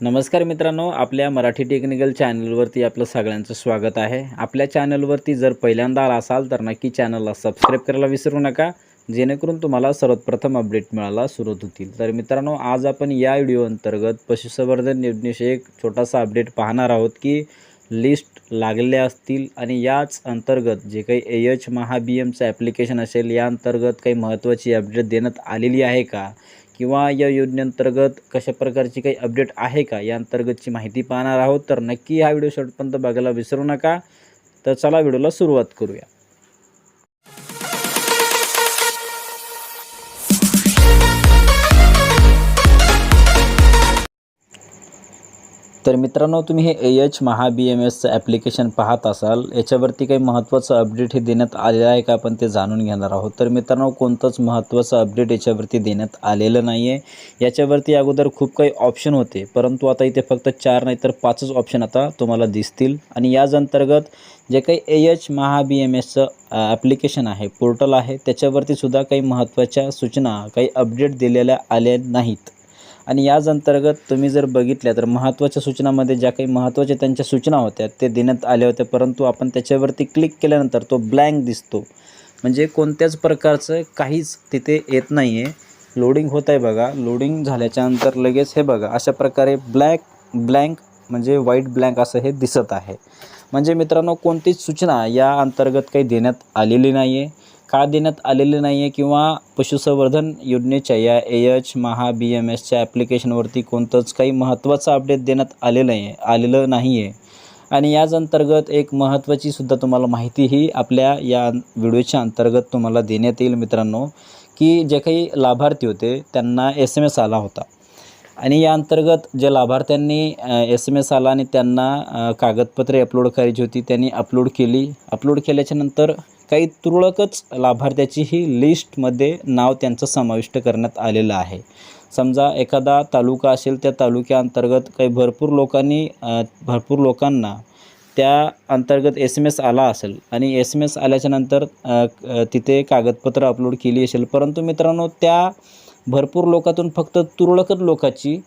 नमस्कार मित्रांनो आपल्या मराठी टेक्निकल चॅनलवरती आपलं सगळ्यांचं स्वागत आहे. आपल्या चॅनलवरती जर पहिल्यांदा आला असाल तर नक्की चॅनलला सबस्क्राईब करायला विसरू नका जेणेकरून तुम्हाला सर्वप्रथम अपडेट मिळायला सुरुवात होतील. तर मित्रांनो आज आपण या व्हिडिओ अंतर्गत पशुसंवर्धन योजनेशी एक छोटासा अपडेट पाहणार आहोत की लिस्ट लागलेल्या असतील आणि याच अंतर्गत जे काही ए एच महाबीएमचं बी एमचं ॲप्लिकेशन असेल या अंतर्गत काही महत्त्वाची अपडेट देण्यात आलेली आहे का? किंवा या योजनेअंतर्गत कशा प्रकारची काही अपडेट आहे का? या अंतर्गतची माहिती पाहणार आहोत. तर नक्की हा व्हिडिओ शेवटपर्यंत बघायला विसरू नका. तर चला व्हिडिओला सुरुवात करूया. तर मित्रांनो तुम्ही हे A H Maha B M एसचं ॲप्लिकेशन पाहत असाल याच्यावरती काही महत्त्वाचं अपडेट हे देण्यात आलेलं आहे का आपण ते जाणून घेणार आहोत. तर मित्रांनो कोणतंच महत्त्वाचं अपडेट याच्यावरती देण्यात आलेलं नाही आहे याच्यावरती अगोदर खूप काही ऑप्शन होते परंतु आता इथे फक्त चार नाही तर पाचच ऑप्शन आता तुम्हाला दिसतील. आणि याच अंतर्गत जे काही A H Maha B M एसचं ॲप्लिकेशन आहे पोर्टल आहे त्याच्यावरती सुद्धा काही महत्त्वाच्या सूचना काही अपडेट दिलेल्या आल्या नाहीत. आणि याच अंतर्गत तुम्ही जर बघितल्या तर महत्त्वाच्या सूचनामध्ये ज्या काही महत्त्वाच्या त्यांच्या सूचना होत्या ते देण्यात आल्या होत्या. परंतु आपण त्याच्यावरती क्लिक केल्यानंतर तो ब्लँक दिसतो. म्हणजे कोणत्याच प्रकारचं काहीच तिथे येत नाही आहे लोडिंग होत आहे बघा. लोडिंग झाल्याच्यानंतर लगेच हे बघा अशा प्रकारे ब्लॅक ब्लँक म्हणजे व्हाईट ब्लँक असं हे दिसत आहे. म्हणजे मित्रांनो कोणतीच सूचना या अंतर्गत काही देण्यात आलेली नाही आहे का देण्यात आलेले नाही आहे किंवा पशुसंवर्धन योजनेच्या या ए एच महा बी एम एसच्या ॲप्लिकेशनवरती कोणतंच काही महत्त्वाचं अपडेट देण्यात आलेलं आहे आलेलं नाही आहे आणि याच अंतर्गत एक महत्त्वाची सुद्धा तुम्हाला माहिती ही आपल्या या व्हिडिओच्या अंतर्गत तुम्हाला देण्यात येईल मित्रांनो की जे काही लाभार्थी होते त्यांना एस एम एस आला होता. आणि या अंतर्गत ज्या लाभार्थ्यांनी एस एम एस आला आणि त्यांना कागदपत्रे अपलोड करायची होती त्यांनी अपलोड केली. अपलोड केल्याच्यानंतर काही तुरळकच लाभार्थ्याची ही लिस्टमध्ये नाव त्यांचं समाविष्ट करण्यात आलेलं आहे. समजा एखादा तालुका असेल त्या तालुक्याअंतर्गत काही भरपूर लोकांनी भरपूर लोकांना त्या अंतर्गत एस एम एस आला असेल आणि एस एम एस आल्याच्यानंतर तिथे कागदपत्र अपलोड केली असेल. परंतु मित्रांनो त्या भरपूर लोकातून फक्त तुरळकच लोकाची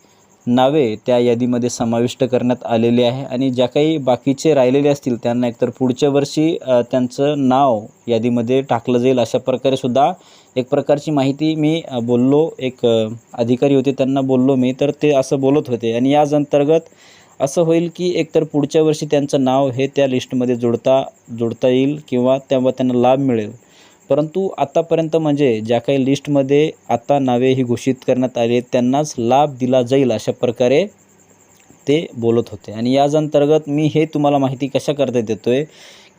नावे त्या यादीमध्ये समाविष्ट करण्यात आलेली आहे. आणि ज्या काही बाकीचे राहिलेले असतील त्यांना एकतर पुढच्या वर्षी त्यांचं नाव यादीमध्ये टाकलं जाईल अशा प्रकारे सुद्धा एक प्रकारची माहिती मी बोललो. एक अधिकारी होते त्यांना बोललो मी तर ते असं बोलत होते. आणि याच अंतर्गत असं होईल की एकतर पुढच्या वर्षी त्यांचं नाव हे त्या लिस्टमध्ये जोडता जोडता येईल किंवा तेव्हा त्यांना लाभ मिळेल. परंतु आतापर्यंत म्हणजे ज्या काही लिस्टमध्ये आता नावे ही घोषित करण्यात आली आहेत त्यांनाच लाभ दिला जाईल अशा प्रकारे ते बोलत होते. आणि याच अंतर्गत मी हे तुम्हाला माहिती कशा करता देतो आहे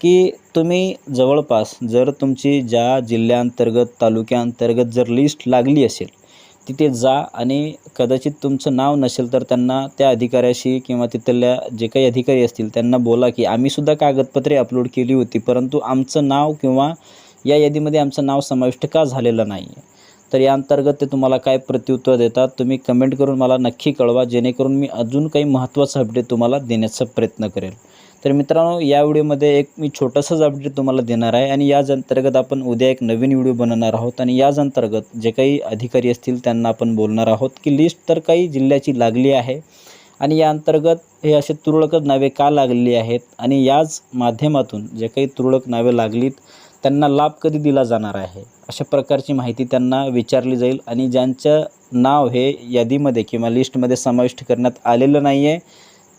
की तुम्ही जवळपास जर तुमची ज्या जिल्ह्याअंतर्गत तालुक्याअंतर्गत जर लिस्ट लागली असेल तिथे जा आणि कदाचित तुमचं नाव नसेल तर त्यांना त्या अधिकाऱ्याशी किंवा तिथल्या जे काही अधिकारी असतील त्यांना बोला की आम्हीसुद्धा कागदपत्रे अपलोड केली होती परंतु आमचं नाव किंवा या यादीमध्ये आमचं नाव समाविष्ट का झालेलं नाही आहे तर या अंतर्गत ते तुम्हाला काय प्रत्युत्तर देतात तुम्ही कमेंट करून मला नक्की कळवा जेणेकरून मी अजून काही महत्त्वाचं अपडेट तुम्हाला देण्याचा प्रयत्न करेल. तर मित्रांनो या व्हिडिओमध्ये एक मी छोटंसंच अपडेट तुम्हाला देणार आहे आणि याच अंतर्गत आपण उद्या एक नवीन व्हिडिओ बनवणार आहोत आणि याच अंतर्गत जे काही अधिकारी असतील त्यांना आपण बोलणार आहोत की लिस्ट तर काही जिल्ह्याची लागली आहे आणि या अंतर्गत हे असे तुरळकच नावे का लागलेली आहेत आणि याच माध्यमातून जे काही तुरळक नावे लागलीत त्यांना लाभ कधी दिला जाणार आहे? अशा प्रकारची माहिती त्यांना विचारली जाईल आणि ज्यांचं नाव हे यादीमध्ये किंवा लिस्टमध्ये समाविष्ट करण्यात आलेलं नाही आहे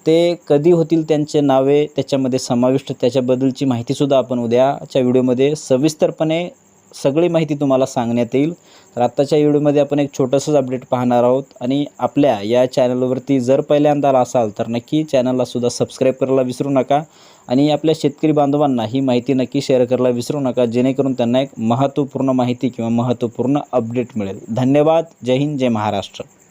ते कधी होतील त्यांचे नावे त्याच्यामध्ये समाविष्ट त्याच्याबद्दलची माहितीसुद्धा आपण उद्याच्या व्हिडिओमध्ये सविस्तरपणे सगळी माहिती तुम्हाला सांगण्यात येईल. तर आत्ताच्या व्हिडिओमध्ये आपण एक छोटंसंच अपडेट पाहणार आहोत आणि आपल्या या चॅनलवरती जर पहिल्यांदा आला असाल तर नक्की चॅनललासुद्धा सबस्क्राईब करायला विसरू नका. आणि आपल्या शेतकरी बांधवांना ही माहिती नक्की शेअर करायला विसरू नका. जेणेकरून त्यांना एक महत्त्वपूर्ण माहिती किंवा महत्त्वपूर्ण अपडेट मिळेल. धन्यवाद. जय हिंद. जय महाराष्ट्र.